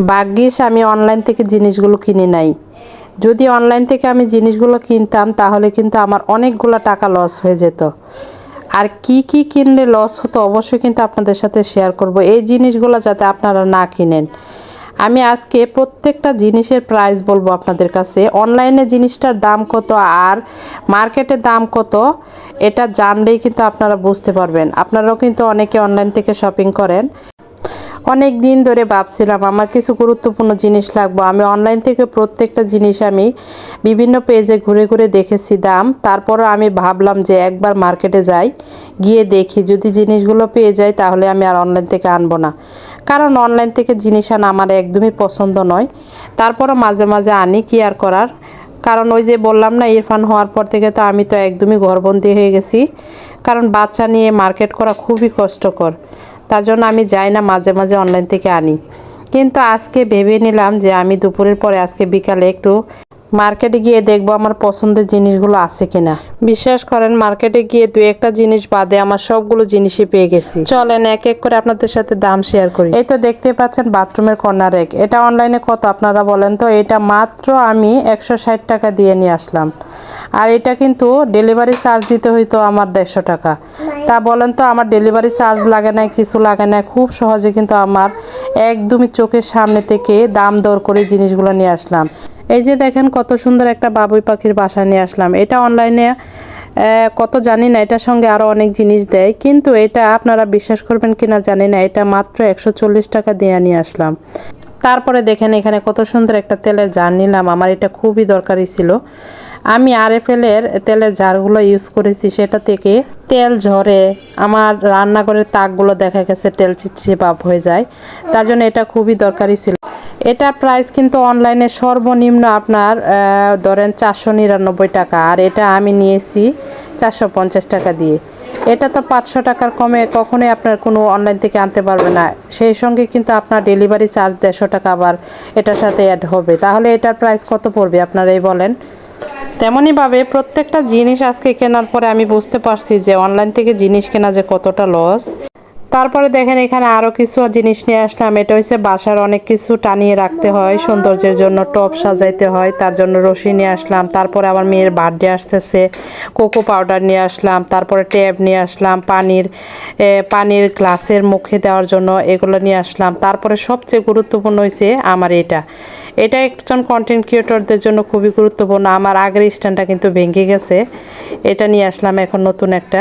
ভাগ্যিস আমি অনলাইন থেকে জিনিসগুলো কিনে নাই। যদি অনলাইন থেকে আমি জিনিসগুলো কিনতাম, তাহলে কিন্তু আমার অনেকগুলো টাকা লস হয়ে যেত। আর কি কি কিনলে লস হতো, অবশ্যই কিন্তু আপনাদের সাথে শেয়ার করব। এই জিনিসগুলো যাতে আপনারা না কিনেন। আমি আজকে প্রত্যেকটা জিনিসের প্রাইস বলব আপনাদের কাছে। অনলাইনে জিনিসটার দাম কত আর মার্কেটের দাম কত, এটা জানলেই কিন্তু আপনারা বুঝতে পারবেন। আপনারাও কিন্তু অনেকে অনলাইন থেকে শপিং করেন। অনেক দিন ধরে ভাবছিলাম আমার কিছু গুরুত্বপূর্ণ জিনিস লাগবো। আমি অনলাইন থেকে প্রত্যেকটা জিনিস আমি বিভিন্ন পেজে ঘুরে ঘুরে দেখেছি দাম। তারপরও আমি ভাবলাম যে একবার মার্কেটে যাই, গিয়ে দেখি। যদি জিনিসগুলো পেয়ে যাই তাহলে আমি আর অনলাইন থেকে আনব না। কারণ অনলাইন থেকে জিনিস আনা আমার একদমই পছন্দ নয়। তারপরও মাঝে মাঝে আনি, কি আর করার? কারণ ওই যে বললাম না, ইরফান হওয়ার পর থেকে তো আমি তো একদমই ঘরবন্দি হয়ে গেছি। কারণ বাচ্চা নিয়ে মার্কেট করা খুবই কষ্টকর। তার জন্য আমি যাই না, মাঝে মাঝে অনলাইন থেকে আনি। কিন্তু আজকে ভেবে নিলাম যে আমি দুপুরের পরে আজকে বিকালে একটু মার্কেটে গিয়ে দেখব আমার পছন্দের জিনিসগুলো আছে কিনা। বিশ্বাস করেন, মার্কেটে গিয়ে দু একটা জিনিস বাদে আমার সবগুলো জিনিসই পেয়ে গেছি। চলেন, এক এক করে আপনাদের সাথে দাম শেয়ার করি। এই তো দেখতে পাচ্ছেন বাথরুমের কর্নার এক। এটা অনলাইনে কত আপনারা বলেন তো? এটা মাত্র আমি একশো ষাট টাকা দিয়ে নিয়ে আসলাম। আর এটা কিন্তু ডেলিভারি চার্জ দিতে হইতো আমার দেড়শো টাকা। তা বলেন তো, আমার ডেলিভারি চার্জ লাগে না কিছু লাগে না খুব সহজে কিন্তু আমার একদমই চোখের সামনে থেকে দাম দর করে জিনিসগুলো নিয়ে আসলাম। এই যে দেখেন কত সুন্দর একটা বাবুই পাখির বাসা নিয়ে আসলাম। এটা অনলাইনে কত জানি না, এটার সঙ্গে আরও অনেক জিনিস দেয়। কিন্তু এটা আপনারা বিশ্বাস করবেন কিনা জানি না, এটা মাত্র একশো চল্লিশ টাকা দিয়ে নিয়ে আসলাম। তারপরে দেখেন এখানে কত সুন্দর একটা তেলের জার নিলাম। আমার এটা খুবই দরকারি ছিল। আমি আরএফএলের তেলের জারগুলো ইউজ করেছি, সেটা থেকে তেল ঝরে, আমার রান্নাঘরের তাকগুলো দেখা গেছে তেল চিটচিটে ভাব হয়ে যায়। তার জন্য এটা খুবই দরকারি ছিল। এটার প্রাইস কিন্তু অনলাইনে সর্বনিম্ন আপনার ধরেন চারশো নিরানব্বই টাকা। আর এটা আমি নিয়েছি চারশো পঞ্চাশ টাকা দিয়ে। এটা তো পাঁচশো টাকার কমে কখনোই আপনার কোনো অনলাইন থেকে আনতে পারবে না। সেই সঙ্গে কিন্তু আপনার ডেলিভারি চার্জ দেড়শো টাকা আবার এটার সাথে অ্যাড হবে। তাহলে এটার প্রাইস কত পড়বে আপনারাই বলেন? তেমনইভাবে প্রত্যেকটা জিনিস আজকে কেনার পরে আমি বুঝতে পারছি যে অনলাইন থেকে জিনিস কেনা যে কতটা লস তারপরে দেখেন এখানে আরও কিছু জিনিস নিয়ে আসলাম। এটা হচ্ছে বাসার অনেক কিছু টানিয়ে রাখতে হয়, সৌন্দর্যের জন্য টপ সাজাইতে হয়, তার জন্য রশি নিয়ে আসলাম। তারপরে আমার মেয়ের বার্থডে আসতেছে, কোকো পাউডার নিয়ে আসলাম, তারপরে ট্যাব নিয়ে আসলাম, পানির পানির গ্লাসের মুখে দেওয়ার জন্য এগুলো নিয়ে আসলাম। তারপরে সবচেয়ে গুরুত্বপূর্ণ হয়েছে আমার এটা। এটা একজন কন্টেন্ট ক্রিয়েটরদের জন্য খুবই গুরুত্বপূর্ণ। আমার আগের স্ট্যান্ডটা কিন্তু ভেঙে গেছে। এটা নিয়ে আসলাম এখন নতুন একটা।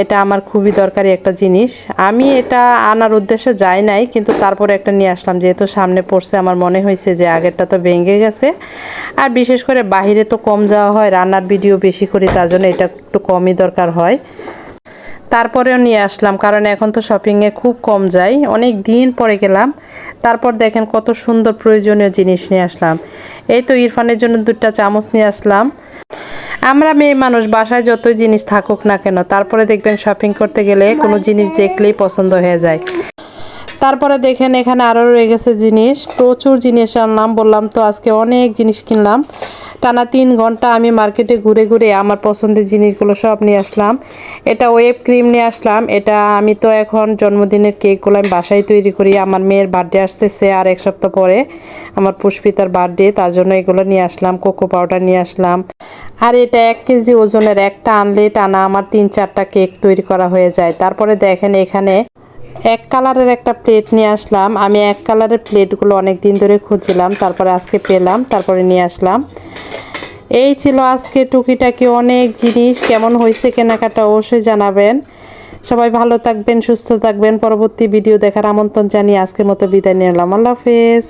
এটা আমার খুবই দরকারি একটা জিনিস। আমি এটা আনার উদ্দেশ্যে যাই নাই, কিন্তু তারপরে একটা নিয়ে আসলাম, যেহেতু সামনে পড়ছে, আমার মনে হয়েছে যে আগেরটা তো ভেঙে গেছে। আর বিশেষ করে বাইরে তো কম যাওয়া হয়, রান্নার ভিডিও বেশি করি, তার জন্য এটা একটু কমই দরকার হয়। তারপরেও নিয়ে আসলাম, কারণ এখন তো শপিংয়ে খুব কম যাই। অনেক দিন পরে গেলাম, তারপর দেখেন কত সুন্দর প্রয়োজনীয় জিনিস নিয়ে আসলাম। এই তো ইরফানের জন্য দুটা চামচ নিয়ে আসলাম। আমরা মেয়ে মানুষ, বাসায় যতই জিনিস থাকুক না কেন, তারপরে দেখবেন শপিং করতে গেলে কোনো জিনিস দেখলেই পছন্দ হয়ে যায়। তারপরে দেখেন এখানে আরও রয়ে গেছে জিনিস, প্রচুর জিনিস আনলাম, বললাম তো আজকে অনেক জিনিস কিনলাম। টানা তিন ঘণ্টা আমি মার্কেটে ঘুরে ঘুরে আমার পছন্দের জিনিসগুলো সব নিয়ে আসলাম। এটা ওয়েব ক্রিম নিয়ে আসলাম। এটা আমি তো এখন জন্মদিনের কেকগুলো আমি বাসায় তৈরি করি। আমার মেয়ের বার্থডে আসতেছে আর এক সপ্তাহ পরে আমার পুষ্পিতার বার্থডে, তার জন্য এগুলো নিয়ে আসলাম, কোকো পাউডার নিয়ে আসলাম। আর এটা এক কেজি ওজনের একটা আনলে টানা আমার তিন চারটা কেক তৈরি করা হয়ে যায়। তারপরে দেখেন এখানে এক কালারের একটা প্লেট নিয়ে আসলাম। আমি এক কালারের প্লেটগুলো অনেক দিন ধরে খুঁজছিলাম, তারপরে আজকে পেলাম, তারপরে নিয়ে আসলাম। এই ছিল আজকে টুকিটাকি অনেক জিনিস, কেমন হয়েছে কেনাকাটা অবশ্যই জানাবেন। সবাই ভালো থাকবেন, সুস্থ থাকবেন। পরবর্তী ভিডিও দেখার আমন্ত্রণ জানিয়ে আজকের মতো বিদায় নিলাম। আল্লাহ হাফেজ।